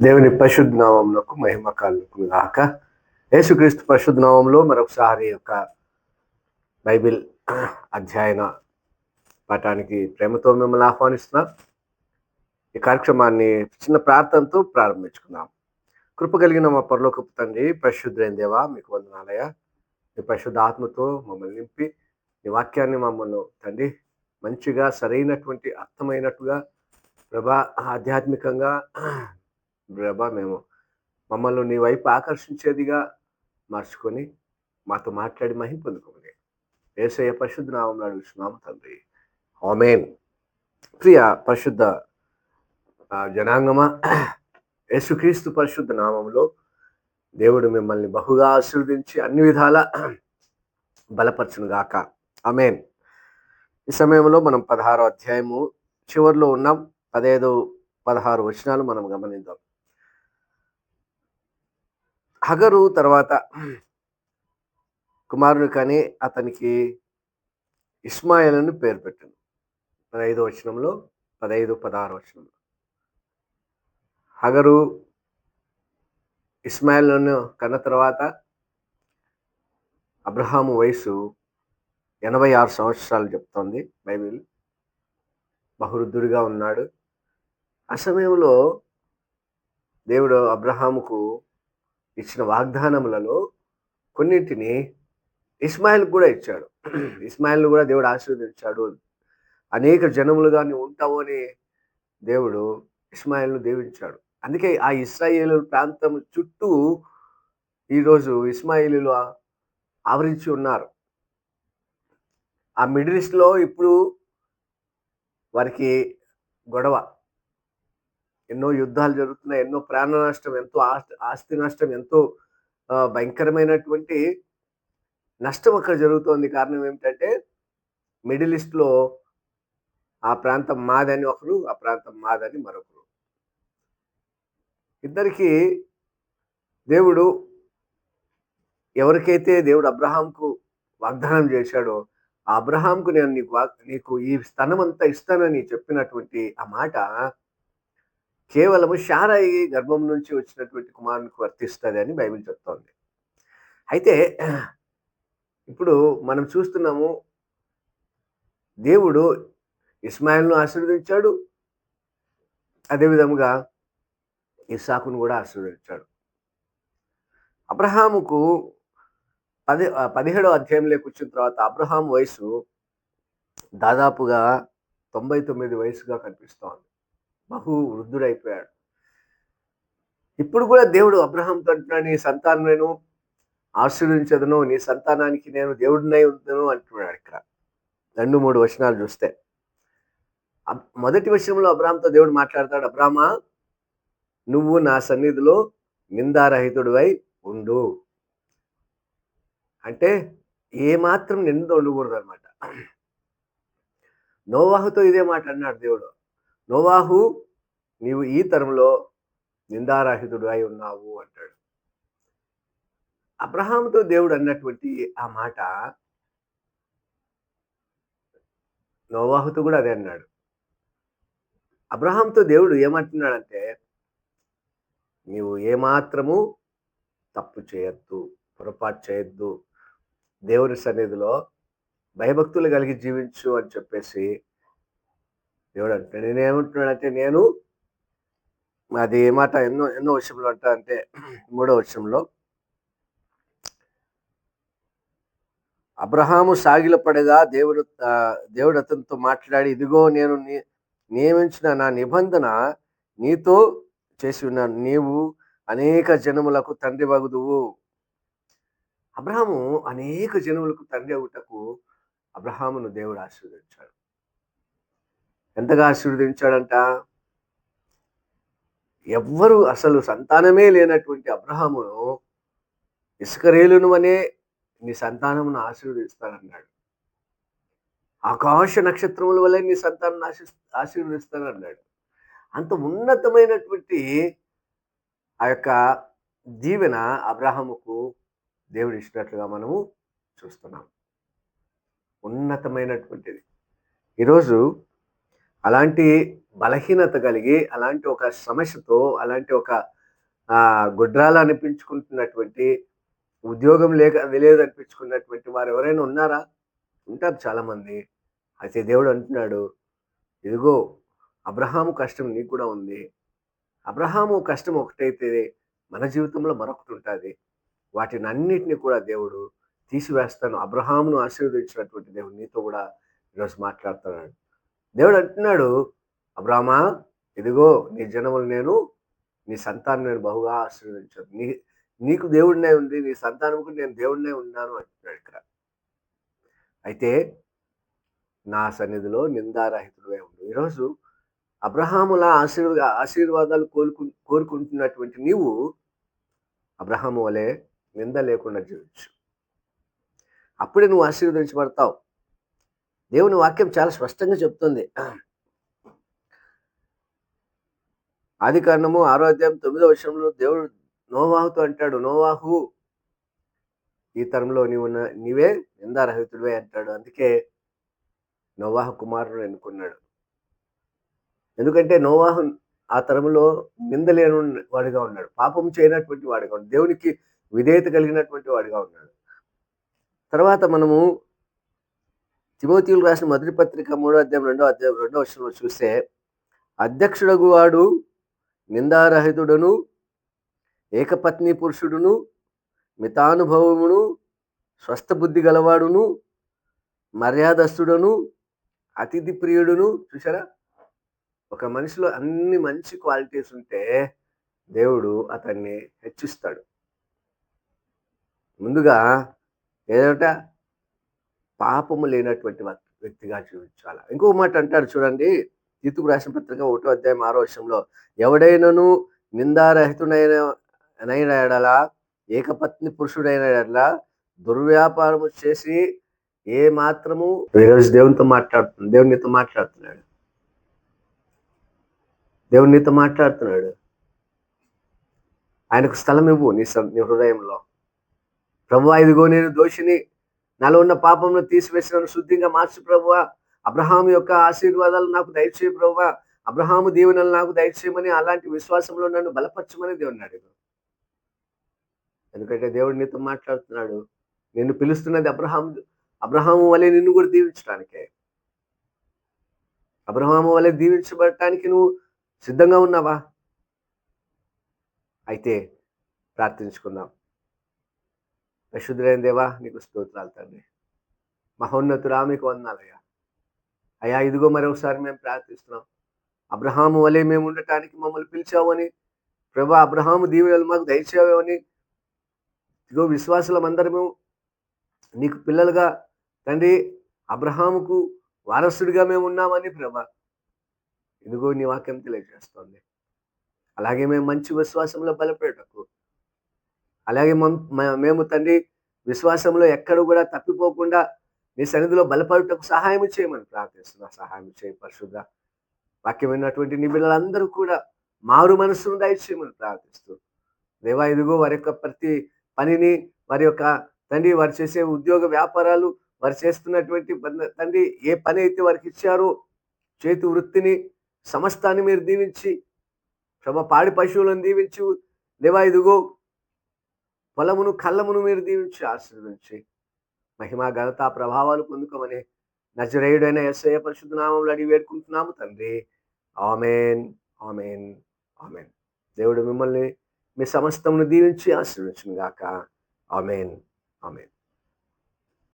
దేవుని పరిశుద్ధ నామంలో మహిమ కలుగును గాక. యేసుక్రీస్తు పరిశుద్ధ నామంలో మరొకసారి యొక్క బైబిల్ అధ్యయన పాఠానికి ప్రేమతో మిమ్మల్ని ఆహ్వానిస్తున్నాం. ఈ కార్యక్రమాన్ని చిన్న ప్రార్థనతో ప్రారంభించుకుందాం. కృప కలిగిన మా పరలోకపు తండ్రి పరిశుద్ధైన దేవా మీకు వందనాలయ మీ పరిశుద్ధ ఆత్మతో మమ్మల్ని నింపి ఈ వాక్యాన్ని మమ్మల్ని తండ్రి మంచిగా సరైనటువంటి అర్థమైనట్టుగా ప్రభా ఆధ్యాత్మికంగా ప్రభా మేము మమ్మల్ని నీ వైపు ఆకర్షించేదిగా మార్చుకొని మాతో మాట్లాడి మహిం పొందుకోమని. ఏసయ్య పరిశుద్ధ నామం అడుగుతున్నాము తండ్రి. ఆమెన్. ప్రియ పరిశుద్ధ జనాంగమా యేసుక్రీస్తు పరిశుద్ధ నామంలో దేవుడు మిమ్మల్ని బహుగా ఆశీర్వదించి అన్ని విధాల బలపరచును గాక. అమేన్ ఈ సమయంలో మనం పదహారో అధ్యాయము చివరిలో ఉన్నాం. పదహైదు పదహారు వచనాలు మనం గమనిద్దాం. హగరు తర్వాత కుమారుడు కానీ అతనికి ఇస్మాయిల్ అని పేరు పెట్టాను. పదహైదు వచనంలో పదహైదు పదహారు వచనంలో. హగరు ఇస్మాయిల్ను కన్న తర్వాత అబ్రహాము వయసు ఎనభై ఆరు సంవత్సరాలు చెప్తోంది బైబిల్. బహువృద్ధుడిగా ఉన్నాడు. ఆ సమయంలో దేవుడు అబ్రహాముకు ఇచ్చిన వాగ్దానములలో కొన్నింటిని ఇస్మాయిల్ కూడా ఇచ్చాడు. ఇస్మాయిల్ కూడా దేవుడు ఆశీర్వదించాడు. అనేక జనములుగా నువ్వు ఉంటావు అని దేవుడు ఇస్మాయిల్ను దేవించాడు. అందుకే ఆ ఇస్రాయేలు ప్రాంతం చుట్టూ ఈరోజు ఇస్మాయిలీలు ఆవరించి ఉన్నారు. ఆ మిడిల్ ఈస్ట్లో ఇప్పుడు వారికి గొడవ. ఎన్నో యుద్ధాలు జరుగుతున్నాయి ఎన్నో ప్రాణ నష్టం ఎంతో ఆస్తి ఆస్తి నష్టం ఎంతో భయంకరమైనటువంటి నష్టం అక్కడ జరుగుతోంది. కారణం ఏమిటంటే మిడిల్ ఈస్ట్లో ఆ ప్రాంతం మాదని ఒకరు ఆ ప్రాంతం మాదని మరొకరు. ఇద్దరికి దేవుడు ఎవరికైతే దేవుడు అబ్రహాంకు వాగ్దానం చేశాడో ఆ అబ్రహాంకు నేను నీకు నీకు ఈ స్థలం అంతా ఇస్తానని చెప్పినటువంటి ఆ మాట కేవలము షారాయి గర్భం నుంచి వచ్చినటువంటి కుమారునికి వర్తిస్తుంది అని బైబిల్ చెప్తోంది. అయితే ఇప్పుడు మనం చూస్తున్నాము దేవుడు ఇస్మాయిల్ను ఆశీర్వదించాడు. అదేవిధముగా ఇసాకును కూడా ఆశీర్వదించాడు. అబ్రహాముకు పది పదిహేడో అధ్యాయంలోకి వచ్చిన తర్వాత అబ్రహాం వయసు దాదాపుగా తొంభై తొమ్మిది వయసుగా కనిపిస్తోంది. బహు వృద్ధుడైపోయాడు. ఇప్పుడు కూడా దేవుడు అబ్రహాంతో అంటున్నాడు నీ సంతానం నేను ఆశీర్వదించదును నీ సంతానానికి నేను దేవుడినై ఉందను అంటున్నాడు ఇక్కడ. రెండు మూడు వచనాలు చూస్తే. అబ్- మొదటి వచనంలో అబ్రాహాంతో దేవుడు మాట్లాడతాడు అబ్రాహ్మ నువ్వు నా సన్నిధిలో నిందారహితుడివై ఉండు. అంటే ఏమాత్రం నింద ఉండకూడదు అనమాట నోవాహుతో ఇదే మాట అన్నాడు దేవుడు. నోవాహు నీవు ఈ తరంలో నిందారహితుడు అయి ఉన్నావు అంటాడు. అబ్రహాంతో దేవుడు అన్నటువంటి ఆ మాట నోవాహుతో కూడా అదే అన్నాడు. అబ్రహాంతో దేవుడు ఏమంటున్నాడంటే నీవు ఏమాత్రము తప్పు చేయొద్దు పొరపాటు చేయొద్దు. దేవుని సన్నిధిలో భయభక్తులు కలిగి జీవించు అని చెప్పేసి దేవుడు అంటాడు నేనేమంటున్నాడంటే నేను అది ఏ మాట ఎన్నో ఎన్నో విషయంలో అంట అంటే మూడో విషయంలో అబ్రహాము సాగిలపడగా దేవుడు దేవుడు అతనితో మాట్లాడి ఇదిగో నేను నియమించిన నా నిబంధన నీతో చేసి ఉన్నాను. నీవు అనేక జనములకు తండ్రి వగుదువు అబ్రహాము అనేక జనములకు తండ్రి అవుటకు అబ్రహామును దేవుడు ఆశీర్వదించాడు. ఎంతగా ఆశీర్వదించాడంట? ఎవ్వరు అసలు సంతానమే లేనటువంటి అబ్రహామును ఇసుకరేలును అనే నీ సంతానమును ఆశీర్వదిస్తానన్నాడు. ఆకాశ నక్షత్రముల వల్ల నీ సంతానం ఆశి ఆశీర్వదిస్తానన్నాడు. అంత ఉన్నతమైనటువంటి ఆ యొక్క దీవెన అబ్రహాముకు దేవుడు ఇచ్చినట్లుగా మనము చూస్తున్నాం. ఉన్నతమైనటువంటిది. ఈరోజు అలాంటి బలహీనత కలిగి అలాంటి ఒక సమస్యతో అలాంటి ఒక గుడ్రాలు అనిపించుకుంటున్నటువంటి ఉద్యోగం లేక లేదు అనిపించుకున్నటువంటి వారు ఎవరైనా ఉన్నారా? ఉంటారు చాలామంది. అయితే దేవుడు అంటున్నాడు ఇదిగో అబ్రహాము కష్టం నీకు కూడా ఉంది. అబ్రహాము కష్టం ఒకటైతే మన జీవితంలో మరొకటి ఉంటుంది. వాటిని అన్నిటిని కూడా దేవుడు తీసివేస్తాను. అబ్రహామును ఆశీర్వదించినటువంటి దేవుడు నీతో కూడా ఈరోజు మాట్లాడుతున్నాడు. దేవుడు అంటున్నాడు అబ్రామా ఇదిగో నీ జనములు నేను నీ సంతానం నేను బహుగా ఆశీర్వదించాను. నీ నీకు దేవుడినే ఉంది నీ సంతానముకు నేను దేవుడినే ఉన్నాను అంటున్నాడు ఇక్కడ. అయితే నా సన్నిధిలో నిందారహితుడే ఉండు. ఈరోజు అబ్రహాముల ఆశీర్వా ఆశీర్వాదాలు కోరుకు కోరుకుంటున్నటువంటి నీవు అబ్రహాము వలె నింద లేకుండా జీవించు. అప్పుడే నువ్వు ఆశీర్వదించబడతావు. దేవుని వాక్యం చాలా స్పష్టంగా చెప్తుంది. ఆది కారణము ఆరో అధ్యాయం తొమ్మిదో విషయంలో దేవుడు నోవాహుతో అంటాడు నోవాహు ఈ తరంలో నీవు నీవే నిందారహితుడివే అంటాడు. అందుకే నోవాహు కుమారుడు ఎన్నుకున్నాడు. ఎందుకంటే నోవాహు ఆ తరంలో నిందలేని వాడిగా ఉన్నాడు. పాపం చేయనటువంటి వాడిగా ఉన్నాడు. దేవునికి విధేయత కలిగినటువంటి వాడిగా ఉన్నాడు. తర్వాత మనము తిమోతియులు రాసిన మొదటి పత్రిక మూడో అధ్యాయం రెండో అధ్యాయం రెండో వర్షంలో చూస్తే అధ్యక్షుడగు వాడు నిందారహితుడును ఏకపత్ని పురుషుడును మితానుభవమును స్వస్థ బుద్ధి గలవాడును మర్యాదస్తుడును అతిథి ప్రియుడును చూసారా ఒక మనిషిలో అన్ని మంచి క్వాలిటీస్ ఉంటే దేవుడు అతన్ని హెచ్చిస్తాడు. ముందుగా ఏదంటే? పాపము లేనటువంటి వ్యక్తిగా జీవించాలి ఇంకో మాట అంటాడు చూడండి తీతుకు రాసిన పత్రిక ఒకటో అధ్యాయం ఆరో విషయంలో ఎవడైనను నిందారహితుడైన నైన ఎడలా ఏకపత్ని పురుషుడైన ఎడలా దుర్వ్యాపారము చేసి ఏ మాత్రము ఈరోజు దేవునితో మాట్లాడుతుంది దేవునితో నీతో మాట్లాడుతున్నాడు. దేవుడు నీతో మాట్లాడుతున్నాడు. ఆయనకు స్థలం ఇవ్వు నీ స- నీ హృదయంలో. ప్రభు ఇదిగో నేను దోషిని నాలో ఉన్న పాపంను తీసివేసి నన్ను శుద్ధిగా మార్చు ప్రభువ. అబ్రహాం యొక్క ఆశీర్వాదాలు నాకు దయచేయి ప్రభువ. అబ్రహాము దీవెనలు నాకు దయచేయమని అలాంటి విశ్వాసంలో నన్ను బలపరచమని దేవుని అడుగు ఎందుకంటే దేవుడు నీతో మాట్లాడుతున్నాడు. నిన్ను పిలుస్తున్నది అబ్రహాం అబ్రహాము వలె నిన్ను కూడా దీవించడానికే. అబ్రహాము వలె దీవించబడటానికి నువ్వు సిద్ధంగా ఉన్నావా? అయితే ప్రార్థించుకుందాం. పరిశుద్ధులైన దేవా నీకు స్తోత్రాలు తండ్రి. మహోన్నతురా మీకు వందాలయ్యా అయ్యా. ఇదిగో మరొకసారి మేము ప్రార్థిస్తున్నాం. అబ్రహాము వలె మేము ఉండటానికి మమ్మల్ని పిలిచావని ప్రభా అబ్రహాము దీవెనలు మాకు దయచేవని ఇదిగో విశ్వాసులం అందరము నీకు పిల్లలుగా తండ్రి అబ్రహాముకు వారసుడిగా మేము ఉన్నామని ప్రభా. ఇదిగో నీ వాక్యం తెలియజేస్తోంది. అలాగే మేము మంచి విశ్వాసంలో బలపడటకు అలాగే మం- మేము తండ్రి విశ్వాసంలో ఎక్కడ కూడా తప్పిపోకుండా నీ సన్నిధిలో బలపడుటకు సహాయం చేయమని ప్రార్థిస్తున్నా సహాయం చేయి పరిశుద్ధ. వాక్యమైనటువంటి నిపుణులందరూ కూడా మారు మనస్సును దయచేయమని ప్రార్థిస్తూ. దేవా ఇదిగో వారి యొక్క ప్రతి పనిని వారి యొక్క తండ్రి వారు చేసే ఉద్యోగ వ్యాపారాలు వారు చేస్తున్నటువంటి తండ్రి ఏ పని అయితే వారికి ఇచ్చారో చేతి వృత్తిని సమస్తాన్ని మీరు దీవించి ప్రభ పాడి పశువులను దీవించు. దేవా ఇదిగో పొలమును కళ్ళమును మీరు దీవించి ఆశీర్వదించి. మహిమ ఘనత ప్రభావాలు పొందుకోమని నజరేయుడైన ఎస్ఐ పరిశుద్ధ నామంలో అడిగి వేడుకుంటున్నాము తండ్రి. Amen amen amen. దేవుడు మిమ్మల్ని మీ సమస్తమును దీవించి ఆశీర్వించును గాక. Amen amen.